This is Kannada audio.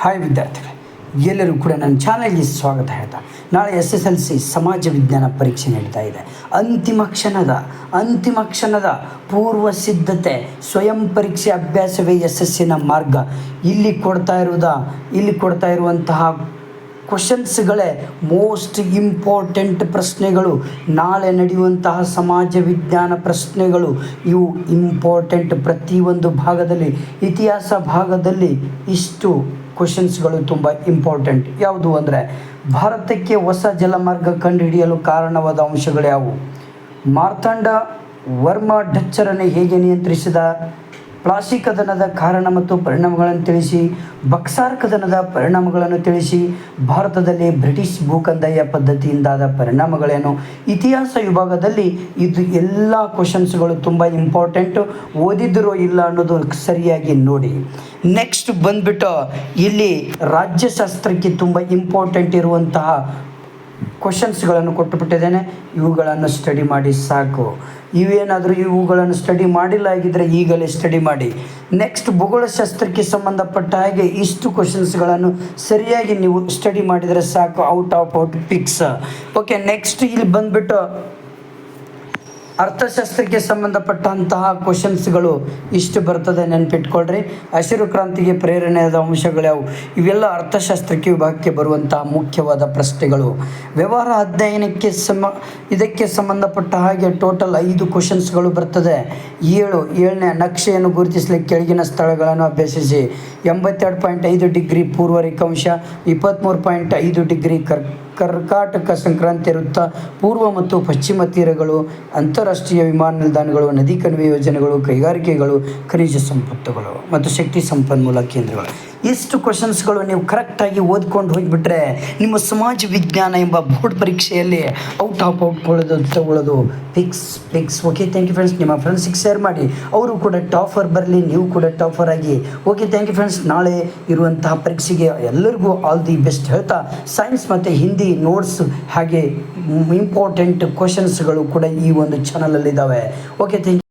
ಹಾಯ್ ವಿದ್ಯಾರ್ಥಿಗಳೇ, ಎಲ್ಲರೂ ಕೂಡ ನನ್ನ ಚಾನಲ್ಗೆ ಸ್ವಾಗತ ಹೇಳ್ತಾ, ನಾಳೆ ಎಸ್ ಎಸ್ ಎಲ್ ಸಿ ಸಮಾಜ ವಿಜ್ಞಾನ ಪರೀಕ್ಷೆ ನಡೀತಾ ಇದೆ. ಅಂತಿಮ ಕ್ಷಣದ ಅಂತಿಮ ಕ್ಷಣದ ಪೂರ್ವ ಸಿದ್ಧತೆ, ಸ್ವಯಂ ಪರೀಕ್ಷೆ ಅಭ್ಯಾಸವೇ ಯಶಸ್ಸಿನ ಮಾರ್ಗ. ಇಲ್ಲಿ ಕೊಡ್ತಾ ಇರುವುದ, ಇಲ್ಲಿ ಕೊಡ್ತಾ ಇರುವಂತಹ ಕ್ವಶನ್ಸ್ಗಳೇ ಮೋಸ್ಟ್ ಇಂಪಾರ್ಟೆಂಟ್ ಪ್ರಶ್ನೆಗಳು. ನಾಳೆ ನಡೆಯುವಂತಹ ಸಮಾಜ ವಿಜ್ಞಾನ ಪ್ರಶ್ನೆಗಳು, ಇವು ಇಂಪಾರ್ಟೆಂಟ್ ಪ್ರತಿಯೊಂದು ಭಾಗದಲ್ಲಿ, ಇತಿಹಾಸ ಭಾಗದಲ್ಲಿ ಇಷ್ಟು. ಕ್ವಶನ್ಸ್ಗಳು ತುಂಬ ಇಂಪಾರ್ಟೆಂಟ್ ಯಾವುದು ಅಂದರೆ, ಭಾರತಕ್ಕೆ ಹೊಸ ಜಲಮಾರ್ಗ ಕಂಡುಹಿಡಿಯಲು ಕಾರಣವಾದ ಅಂಶಗಳು ಯಾವುವು? ಮಾರ್ತಾಂಡ ವರ್ಮ ಡಚ್ಚರನ್ನು ಹೇಗೆ ನಿಯಂತ್ರಿಸಿದ? ಪ್ಲಾಸ್ಟಿಕ್ ಕದನದ ಕಾರಣ ಮತ್ತು ಪರಿಣಾಮಗಳನ್ನು ತಿಳಿಸಿ ಬಕ್ಸಾರ್ ಕದನದ ಪರಿಣಾಮಗಳನ್ನು ತಿಳಿಸಿ, ಭಾರತದಲ್ಲಿ ಬ್ರಿಟಿಷ್ ಭೂಕಂದಾಯ ಪದ್ಧತಿಯಿಂದಾದ ಪರಿಣಾಮಗಳೇನು ಇತಿಹಾಸ ವಿಭಾಗದಲ್ಲಿ ಇದು ಎಲ್ಲ ಕ್ವಶನ್ಸ್ಗಳು ತುಂಬ ಇಂಪಾರ್ಟೆಂಟು ಓದಿದ್ರೋ ಇಲ್ಲ ಅನ್ನೋದು ಸರಿಯಾಗಿ ನೋಡಿ. ನೆಕ್ಸ್ಟ್ ಬಂದ್ಬಿಟ್ಟು ಇಲ್ಲಿ ರಾಜ್ಯಶಾಸ್ತ್ರಕ್ಕೆ ತುಂಬ ಇಂಪಾರ್ಟೆಂಟ್ ಇರುವಂತಹ ಕ್ವಶನ್ಸ್ಗಳನ್ನು ಕೊಟ್ಟುಬಿಟ್ಟಿದ್ದೇನೆ. ಇವುಗಳನ್ನು ಸ್ಟಡಿ ಮಾಡಿ ಸಾಕು. ಇವೇನಾದರೂ ಇವುಗಳನ್ನು ಸ್ಟಡಿ ಮಾಡಿಲ್ಲ ಆಗಿದ್ದರೆ ಈಗಲೇ ಸ್ಟಡಿ ಮಾಡಿ. ನೆಕ್ಸ್ಟ್ ಭೂಗೋಳಶಾಸ್ತ್ರಕ್ಕೆ ಸಂಬಂಧಪಟ್ಟ ಹಾಗೆ ಇಷ್ಟು ಕ್ವಶನ್ಸ್ಗಳನ್ನು ಸರಿಯಾಗಿ ನೀವು ಸ್ಟಡಿ ಮಾಡಿದರೆ ಸಾಕು. Out of out fix okay next ಇಲ್ಲಿ ಬಂದುಬಿಟ್ಟು ಅರ್ಥಶಾಸ್ತ್ರಕ್ಕೆ ಸಂಬಂಧಪಟ್ಟಂತಹ ಕ್ವಶನ್ಸ್ಗಳು ಇಷ್ಟು ಬರ್ತದೆ, ನೆನ್ಪಿಟ್ಕೊಳ್ರಿ. ಹಸಿರು ಕ್ರಾಂತಿಗೆ ಪ್ರೇರಣೆಯಾದ ಅಂಶಗಳು ಯಾವುವು ಇವೆಲ್ಲ ಅರ್ಥಶಾಸ್ತ್ರಕ್ಕೆ ವಿಭಾಗಕ್ಕೆ ಬರುವಂತಹ ಮುಖ್ಯವಾದ ಪ್ರಶ್ನೆಗಳು. ವ್ಯವಹಾರ ಅಧ್ಯಯನಕ್ಕೆ ಸಮ, ಇದಕ್ಕೆ ಸಂಬಂಧಪಟ್ಟ ಹಾಗೆ ಟೋಟಲ್ ಐದು ಕ್ವಶನ್ಸ್ಗಳು ಬರ್ತದೆ. ಏಳು, ಏಳನೇ ನಕ್ಷೆಯನ್ನು ಗುರುತಿಸಲಿಕ್ಕೆ ಕೆಳಗಿನ ಸ್ಥಳಗಳನ್ನು ಅಭ್ಯಸಿಸಿ. ಎಂಬತ್ತೆರಡು ಪಾಯಿಂಟ್ ಐದು ಡಿಗ್ರಿ ಪೂರ್ವ ರೇಖಾಂಶ ಇಪ್ಪತ್ತ್ಮೂರು ಪಾಯಿಂಟ್ ಐದು ಡಿಗ್ರಿ ಕರ್, ಕರ್ಕಾಟಕ ಸಂಕ್ರಾಂತಿ ವೃತ್ತ, ಪೂರ್ವ ಮತ್ತು ಪಶ್ಚಿಮ ತೀರಗಳು, ಅಂತಾರಾಷ್ಟ್ರೀಯ ವಿಮಾನ ನಿಲ್ದಾಣಗಳು, ನದಿ ಕಣಿವೆ ಯೋಜನೆಗಳು, ಕೈಗಾರಿಕೆಗಳು, ಖನಿಜ ಸಂಪತ್ತುಗಳು ಮತ್ತು ಶಕ್ತಿ ಸಂಪನ್ಮೂಲ ಕೇಂದ್ರಗಳು. ಇಷ್ಟು ಕ್ವಶನ್ಸ್ಗಳು ನೀವು ಕರೆಕ್ಟಾಗಿ ಓದ್ಕೊಂಡು ಹೋಗಿಬಿಟ್ರೆ ನಿಮ್ಮ ಸಮಾಜ ವಿಜ್ಞಾನ ಎಂಬ ಬೋರ್ಡ್ ಪರೀಕ್ಷೆಯಲ್ಲಿ ಔಟ್ ಆಫ್ ಔಟ್ ಕೊಳ್ಳೋದು ತಗೊಳ್ಳೋದು fix fix okay thank you friends ನಿಮ್ಮ ಫ್ರೆಂಡ್ಸಿಗೆ ಶೇರ್ ಮಾಡಿ. ಅವರು ಕೂಡ ಟಾಫರ್ ಬರಲಿ, ನೀವು ಕೂಡ ಟಾಫರ್ ಆಗಿ. ಓಕೆ ಥ್ಯಾಂಕ್ ಯು ಫ್ರೆಂಡ್ಸ್ ನಾಳೆ ಇರುವಂತಹ ಪರೀಕ್ಷೆಗೆ ಎಲ್ಲರಿಗೂ ಆಲ್ ದಿ ಬೆಸ್ಟ್ ಹೇಳ್ತಾ ಸೈನ್ಸ್ ಮತ್ತು ಹಿಂದಿ ನೋಟ್ಸ್ ಹಾಗೆ ಇಂಪಾರ್ಟೆಂಟ್ ಕ್ವಶನ್ಸ್ಗಳು ಕೂಡ ಈ ಒಂದು ಚಾನಲಲ್ಲಿದ್ದಾವೆ ಓಕೆ ಥ್ಯಾಂಕ್ ಯು